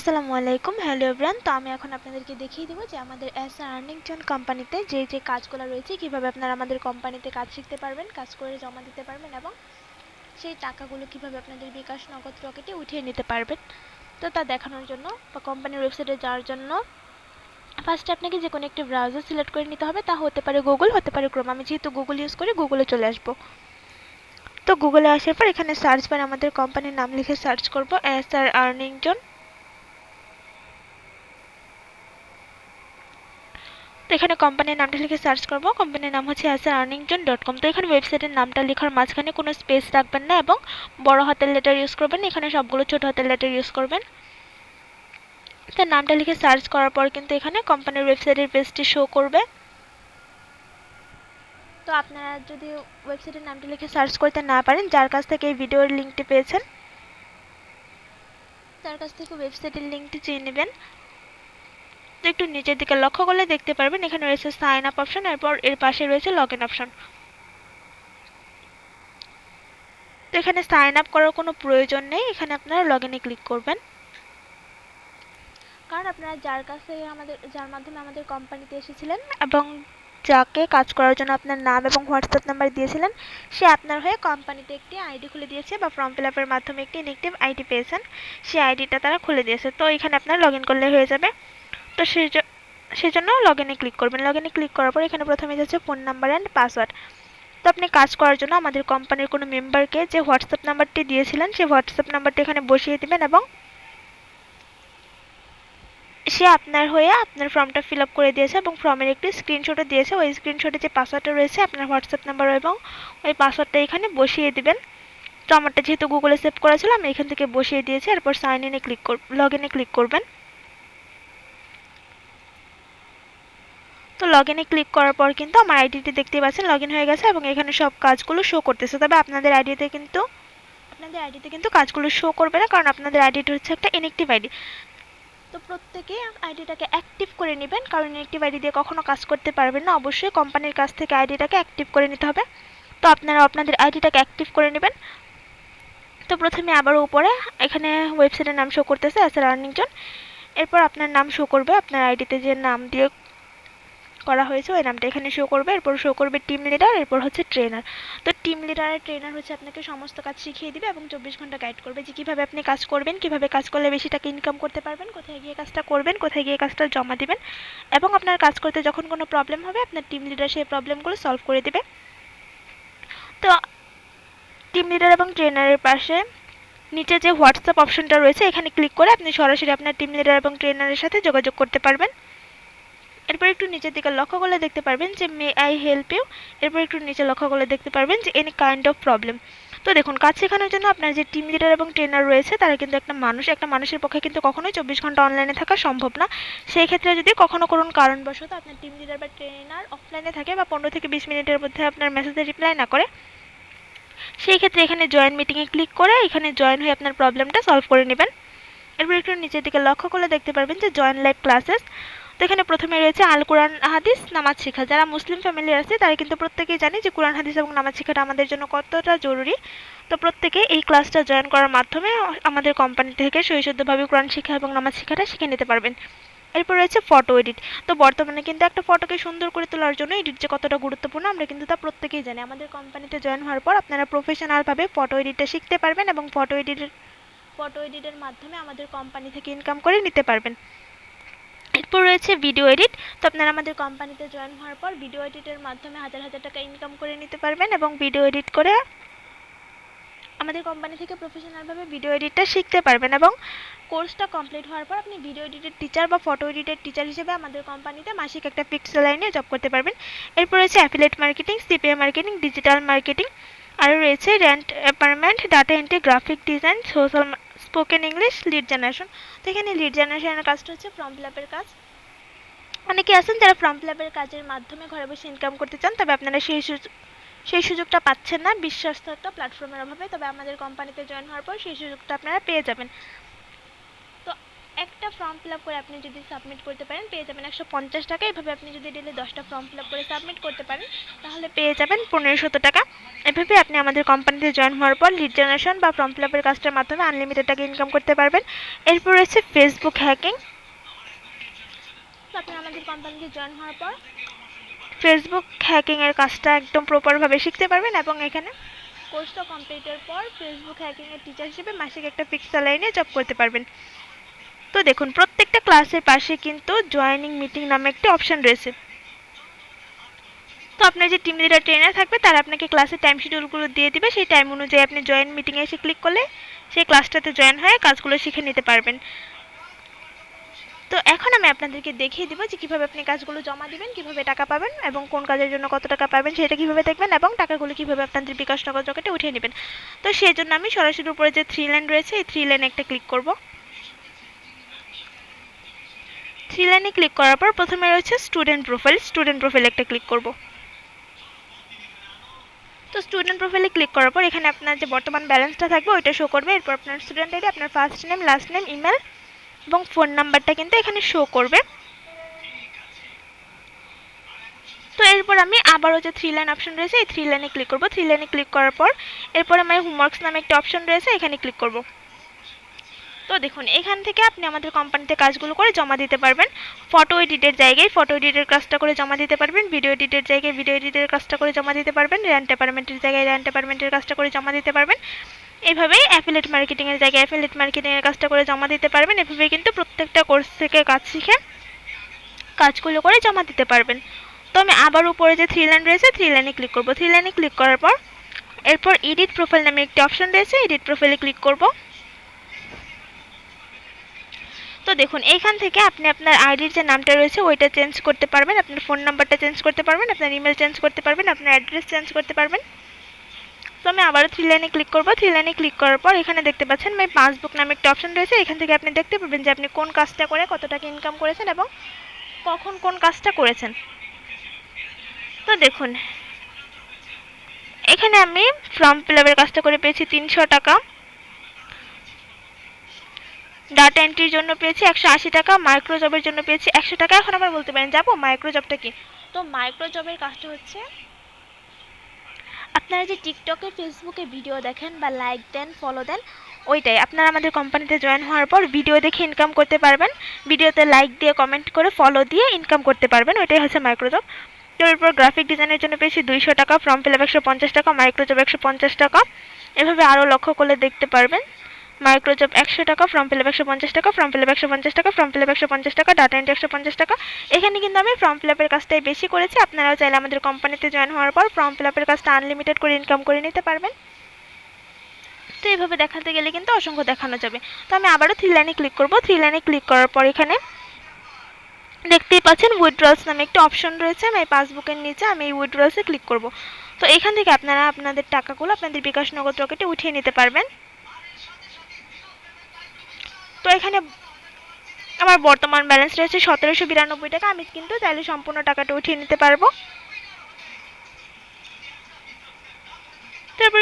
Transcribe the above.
আসসালামু আলাইকুম, hello everyone তো আমি এখন আপনাদেরকে দেখিয়ে দেবো যে আমাদের এস আর্নিং জন কোম্পানিতে যে যে কাজগুলো রয়েছে, কীভাবে আপনারা আমাদের কোম্পানিতে কাজ শিখতে পারবেন, কাজ করে জমা দিতে পারবেন এবং সেই টাকাগুলো কীভাবে আপনাদের বিকাশ নগদ রকেটে উঠিয়ে নিতে পারবেন। তো তা দেখানোর জন্য বা কোম্পানির ওয়েবসাইটে যাওয়ার জন্য ফার্স্টে আপনাকে যে কোনো একটি ব্রাউজার সিলেক্ট করে নিতে হবে। তা হতে পারে গুগল হতে পারে ক্রোম আমি যেহেতু গুগল ইউজ করি গুগলে চলে আসব। তো গুগলে আসার পর এখানে সার্চ বারে আমাদের কোম্পানির নাম লিখে সার্চ করব এস আর আর্নিং তো এখানে কোম্পানির নামটা লিখে সার্চ করব। কোম্পানির নাম হচ্ছে S earning zone dot com তো এখানে ওয়েবসাইটের নামটা লেখার মাঝখানে কোনো স্পেস রাখবেন না এবং বড় হাতের লেটার ইউজ করবেন। এখানে সবগুলো ছোট হাতের লেটার ইউজ করবেন। তো নামটা লিখে সার্চ করার পর কিন্তু এখানে কোম্পানির ওয়েবসাইটের পেজটি শো করবে। তো আপনারা যদি ওয়েবসাইটের নামটা লিখে সার্চ করতে না পারেন, যার কাছ থেকে এই ভিডিওর লিঙ্কটি পেয়েছেন, তার কাছ থেকে ওয়েবসাইটের লিঙ্কটি চেয়ে নেবেন। তো একটু নিচের দিকে লক্ষ্য করলে দেখতে পারবেন, এখানে রয়েছে সাইন আপ অপশন এরপর এর পাশে রয়েছে লগ ইন অপশন তো এখানে সাইন আপ করার কোনো প্রয়োজন নেই, এখানে আপনারা লগ ইনে ক্লিক করবেন। কারণ আপনারা যার কাছে আমাদের, যার মাধ্যমে আমাদের কোম্পানিতে এসেছিলেন এবং যাকে কাজ করার জন্য আপনার নাম এবং হোয়াটসঅ্যাপ নাম্বার দিয়েছিলেন, সে আপনার হয়ে কোম্পানিতে একটি আইডি খুলে দিয়েছে বা ফর্ম ফিল আপের মাধ্যমে একটি ইনেকটিভ আইডি পেয়েছেন। সেই আইডিটা তারা খুলে দিয়েছে। তো এখানে আপনার লগ ইন করলে হয়ে যাবে। তো সেই সেজন্য লগ ইনে ক্লিক করবেন। লগ ইনে ক্লিক করার পর এখানে প্রথমে যাচ্ছে ফোন নাম্বার অ্যান্ড পাসওয়ার্ড তো আপনি কাজ করার জন্য আমাদের কোম্পানির কোনো মেম্বারকে যে হোয়াটসঅ্যাপ নাম্বারটি দিয়েছিলেন, সেই হোয়াটসঅ্যাপ নাম্বারটি এখানে বসিয়ে দিবেন এবং সে আপনার হয়ে আপনার ফর্মটা ফিল আপ করে দিয়েছে এবং ফর্মের একটি স্ক্রিনশটও দিয়েছে। ওই স্ক্রিনশটে যে পাসওয়ার্ডটা রয়েছে, আপনার হোয়াটসঅ্যাপ নাম্বার এবং ওই পাসওয়ার্ডটা এখানে বসিয়ে দিবেন। তো আমারটা যেহেতু গুগলে সেভ করা ছিল, আমি এখান থেকে বসিয়ে দিয়েছি। এরপর সাইন ইনে ক্লিক কর লগ ইনে ক্লিক করবেন। তো লগ ইনে ক্লিক করার পর কিন্তু আমার আইডিটি দেখতে পাচ্ছেন লগ হয়ে গেছে এবং এখানে সব কাজগুলো শো করতেছে। তবে আপনাদের আইডিতে কিন্তু, আপনাদের আইডিতে কিন্তু কাজগুলো শো করবে না, কারণ আপনাদের আইডিটি হচ্ছে একটা ইনএক্টিভ আইডি তো প্রত্যেকে আইডিটাকে অ্যাক্টিভ করে নেবেন, কারণ ইনএক্টিভ আইডি দিয়ে কখনো কাজ করতে পারবেন না। অবশ্যই কোম্পানির কাছ থেকে আইডিটাকে অ্যাক্টিভ করে নিতে হবে। তো আপনারা আপনাদের আইডিটাকে অ্যাক্টিভ করে নেবেন। তো প্রথমে আবার উপরে, এখানে ওয়েবসাইটের নাম শো করতেছে আর আর্নিং জন এরপর আপনার নাম শো করবে, আপনার আইডিতে যে নাম দিয়ে করা হয়েছে। ওই নামটা এখানে শো করবে। এরপর শো করবে টিম লিডার এরপর হচ্ছে ট্রেনার তো টিম লিডার আর ট্রেনার হচ্ছে আপনাকে সমস্ত কাজ শিখিয়ে দিবে এবং চব্বিশ ঘণ্টা গাইড করবে যে কীভাবে আপনি কাজ করবেন, কীভাবে কাজ করলে বেশি টাকা ইনকাম করতে পারবেন, কোথায় গিয়ে কাজটা করবেন, কোথায় গিয়ে কাজটা জমা দিবেন এবং আপনার কাজ করতে যখন কোনো প্রবলেম হবে, আপনার টিম লিডার সেই প্রবলেমগুলো সলভ করে দেবে। তো টিম লিডার এবং ট্রেনারের পাশে নিচে যে হোয়াটসঅ্যাপ অপশনটা রয়েছে, এখানে ক্লিক করে আপনি সরাসরি আপনার টিম লিডার এবং ট্রেনারের সাথে যোগাযোগ করতে পারবেন। এরপর একটু নিচের দিকে লক্ষ্য করলে দেখতে পারবেন যে মে আই হেল্প ইউ এরপর একটু নিচে লক্ষ্য করলে দেখতে পারবেন যে এনি কাইন্ড অফ প্রবলেম তো দেখুন, কাজ শেখানোর জন্য আপনার যে টিম লিডার এবং ট্রেনার রয়েছে, তারা কিন্তু একটা মানুষ। একটা মানুষের পক্ষে কিন্তু কখনোই চব্বিশ ঘণ্টা অনলাইনে থাকা সম্ভব না। সেই ক্ষেত্রে যদি কখনো কোনো কারণবশত আপনার টিম লিডার বা ট্রেনার অফলাইনে থাকে বা পনেরো থেকে বিশ মিনিটের মধ্যে আপনার মেসেজে রিপ্লাই না করে, সেই ক্ষেত্রে এখানে জয়েন মিটিংয়ে ক্লিক করে এখানে জয়েন হয়ে আপনার প্রবলেমটা সলভ করে নেবেন। এরপর একটু নিচের দিকে লক্ষ্য করলে দেখতে পারবেন যে জয়েন লাইভ ক্লাসেস তো এখানে প্রথমে রয়েছে আল কোরআন হাদিস, নামাজ শেখা যারা মুসলিম ফ্যামিলি আছে, তারা কিন্তু প্রত্যেকেই জানে যে কোরআন, হাদিস এবং নামাজ শেখাটা আমাদের জন্য কতটা জরুরি। তো প্রত্যেকে এই ক্লাসটা জয়েন করার মাধ্যমে আমাদের কোম্পানি থেকে সহিশুদ্ধভাবে কোরআন শিক্ষা এবং নামাজ শিক্ষাটা শিখে নিতে পারবেন। এরপর রয়েছে ফটো এডিট তো বর্তমানে কিন্তু একটা ফটোকে সুন্দর করে তোলার জন্য এডিট যে কতটা গুরুত্বপূর্ণ আমরা কিন্তু তা প্রত্যেকেই জানি। আমাদের কোম্পানিতে জয়েন হওয়ার পর আপনারা প্রফেশনালভাবে ফটো এডিটটা শিখতে পারবেন এবং ফটো এডিটের ফটো এডিটের মাধ্যমে আমাদের কোম্পানি থেকে ইনকাম করে নিতে পারবেন। এরপর রয়েছে ভিডিও এডিট তো আপনারা আমাদের কোম্পানিতে জয়েন হওয়ার পর ভিডিও এডিটের মাধ্যমে হাজার হাজার টাকা ইনকাম করে নিতে পারবেন এবং ভিডিও এডিট করে আমাদের কোম্পানি থেকে প্রফেশনালভাবে ভিডিও এডিটটা শিখতে পারবেন এবং কোর্সটা কমপ্লিট হওয়ার পর আপনি ভিডিও এডিটের টিচার বা ফটো এডিটের টিচার হিসেবে আমাদের কোম্পানিতে মাসিক একটা ফিক্সড লাইনে জব করতে পারবেন। এরপর রয়েছে affiliate marketing CPA marketing digital marketing আরও রয়েছে rent apartment data entry graphic design social spoken English lead generation তো এখানে লিড জেনারেশনের কাজটা হচ্ছে ফর্ম ফিল আপের কাজ। অনেকে আছেন যারা ফর্ম ফিল আপের কাজের মাধ্যমে ঘরে বসে ইনকাম করতে চান, তবে আপনারা সেই সেই সুযোগটা পাচ্ছেন না। বিশ্বস্ত একটা প্ল্যাটফর্মের অভাবে। তবে আমাদের কোম্পানিতে জয়েন হওয়ার পর সেই সুযোগটা আপনারা পেয়ে যাবেন। একটা ফর্ম ফিল আপ করে আপনি যদি সাবমিট করতে পারেন পেয়ে যাবেন একশো পঞ্চাশ টাকা। এভাবে আপনি যদি ডেলি দশটা ফর্ম ফিল আপ করে সাবমিট করতে পারেন তাহলে পেয়ে যাবেন পনেরোশত টাকা। এভাবে আপনি আমাদের কোম্পানিতে জয়েন হওয়ার পর লিড জেনারেশন বা ফর্ম ফিল আপের কাজটার মাধ্যমে আনলিমিটেড টাকা ইনকাম করতে পারবেন। এরপর রয়েছে ফেসবুক হ্যাকিং আপনি আমাদের কোম্পানিতে জয়েন হওয়ার পর ফেসবুক হ্যাকিংয়ের কাজটা একদম প্রপারভাবে শিখতে পারবেন এবং এখানে কোর্সটা কমপ্লিটের পর ফেসবুক হ্যাকিংয়ের টিচার হিসেবে মাসিক একটা ফিক্স স্যালারি নিয়ে জব করতে পারবেন। তো দেখুন, প্রত্যেকটা ক্লাসের পাশে কিন্তু জয়েনিং মিটিং নামে একটি অপশন রয়েছে। তো আপনার যে টিম লিডার ট্রেনার থাকবে, তারা আপনাকে ক্লাসের টাইম শিডিউলগুলো দিয়ে দিবে। সেই টাইম অনুযায়ী আপনি জয়েন মিটিংয়ে এসে ক্লিক করলে সেই ক্লাসটাতে জয়েন হয়ে কাজগুলো শিখে নিতে পারবেন। তো এখন আমি আপনাদেরকে দেখিয়ে দিব যে কীভাবে আপনি কাজগুলো জমা দিবেন, কীভাবে টাকা পাবেন এবং কোন কাজের জন্য কত টাকা পাবেন, সেটা কীভাবে দেখবেন এবং টাকাগুলো কীভাবে আপনাদের বিকাশ নগদ রকেটে উঠিয়ে নেবেন। তো সেই জন্য আমি সরাসরি উপরে যে থ্রি লাইন রয়েছে, এই থ্রি লাইনে একটা ক্লিক করব। থ্রি লাইনে ক্লিক করার পর প্রথমে রয়েছে স্টুডেন্ট প্রোফাইল স্টুডেন্ট প্রোফাইলে একটা ক্লিক করব। তো স্টুডেন্ট প্রোফাইলে ক্লিক করার পর এখানে আপনার যে বর্তমান ব্যালেন্সটা থাকবে, ওইটা শো করবে। এরপর আপনার স্টুডেন্ট আইডি আপনার first name last name email এবং ফোন নাম্বারটা কিন্তু এখানে শো করবে। তো এরপর আমি আবারও যে থ্রি লাইন অপশন রয়েছে, এই থ্রি লাইনে ক্লিক করব। থ্রি লাইনে ক্লিক করার পর এরপর আমার হোমওয়ার্কস নামে একটা অপশন রয়েছে, এখানে ক্লিক করব। তো দেখুন, এখান থেকে আপনি আমাদের কোম্পানিতে কাজগুলো করে জমা দিতে পারবেন। ফটো এডিটের জায়গায় ফটো এডিটের কাজটা করে জমা দিতে পারবেন। ভিডিও এডিটের জায়গায় ভিডিও এডিটের কাজটা করে জমা দিতে পারবেন। র্যান ডিপার্টমেন্টের জায়গায় র্যান ডিপার্টমেন্টের কাজটা করে জমা দিতে পারবেন। এভাবেই অ্যাফিলেট মার্কেটিংয়ের জায়গায় অ্যাফিলেট মার্কেটিংয়ের কাজটা করে জমা দিতে পারবেন। এভাবে কিন্তু প্রত্যেকটা কোর্স থেকে কাজ শিখে কাজগুলো করে জমা দিতে পারবেন। তো আমি আবার উপরে যে থ্রি লাইন রয়েছে থ্রি লাইনে ক্লিক করব। থ্রি লাইনে ক্লিক করার পর, এরপর এডিট প্রোফাইল নামে একটি অপশন রয়েছে এডিট প্রোফাইলে ক্লিক করব। তো দেখুন, এইখান থেকে আপনি আপনার আইডির যে নামটা রয়েছে, ওইটা চেঞ্জ করতে পারবেন। আপনার ফোন নাম্বারটা চেঞ্জ করতে পারবেন, আপনার ইমেল চেঞ্জ করতে পারবেন, আপনার অ্যাড্রেস চেঞ্জ করতে পারবেন। তো আমি আবারও থ্রি লাইনে ক্লিক করব। থ্রি লাইনে ক্লিক করার পর এখানে দেখতে পাচ্ছেন মাই পাসবুক নামে একটা অপশন রয়েছে। এখান থেকে আপনি দেখতে পাবেন যে আপনি কোন কাজটা করে কত টাকা ইনকাম করেছেন এবং কখন কোন কাজটা করেছেন। তো দেখুন, এখানে আমি ফর্ম ফিল আপের কাজটা করে পেয়েছি তিনশো টাকা। ডাটা এন্ট্রির জন্য পেয়েছি একশো আশি টাকা মাইক্রোজবের জন্য পেয়েছি একশো টাকা। এখন আবার বলতে পারেন যাব মাইক্রোজবটা কি? তো মাইক্রোজবের কাজটা হচ্ছে, আপনারা যে টিকটকে ফেসবুকে ভিডিও দেখেন বা লাইক দেন ফলো দেন, ওইটাই। আপনারা আমাদের কোম্পানিতে জয়েন হওয়ার পর ভিডিও দেখে ইনকাম করতে পারবেন। ভিডিওতে লাইক দিয়ে কমেন্ট করে ফলো দিয়ে ইনকাম করতে পারবেন। ওইটাই হচ্ছে মাইক্রোজব তো এরপর গ্রাফিক ডিজাইনের জন্য পেয়েছি দুইশো টাকা ফর্ম ফিল আপ একশো পঞ্চাশ টাকা মাইক্রোজব একশো পঞ্চাশ টাকা। এভাবে আরও লক্ষ্য করলে দেখতে পারবেন। মাইক্রোজব একশো টাকা, ফর্ম ফিল আপ একশো পঞ্চাশ টাকা, ফর্ম ফিল আপ একশো পঞ্চাশ টাকা, ফর্ম ফিল আপ একশো পঞ্চাশ টাকা, ডাটা এন্ট্রি একশো পঞ্চাশ টাকা। এখানে কিন্তু আমি ফর্ম ফিল আপের কাজটাই বেশি করেছি। আপনারাও চাইলে আমাদের কোম্পানিতে জয়েন হওয়ার পর ফর্ম ফিল আপের কাজটা আনলিমিটেড করে ইনকাম করে নিতে পারবেন। তো এইভাবে দেখাতে গেলে কিন্তু অসংখ্য দেখানো যাবে। তো আমি আবারও থ্রি লাইনে ক্লিক করব। থ্রি লাইনে ক্লিক করার পর এখানে দেখতেই পাচ্ছেন উইথড্রলস নামে একটা অপশন রয়েছে। আমি পাসবুকের নিচে আমি এই উইথড্রলসে ক্লিক করব। তো এখান থেকে আপনারা আপনাদের টাকাগুলো আপনাদের বিকাশ নগদ রকেটে উঠিয়ে নিতে পারবেন। তো এখানে আমার বর্তমান ব্যালেন্স রয়েছে সতেরোশো বিরানব্বই টাকা। আমি কিন্তু চাইলে সম্পূর্ণ টাকাটা উঠিয়ে নিতে পারব। তারপর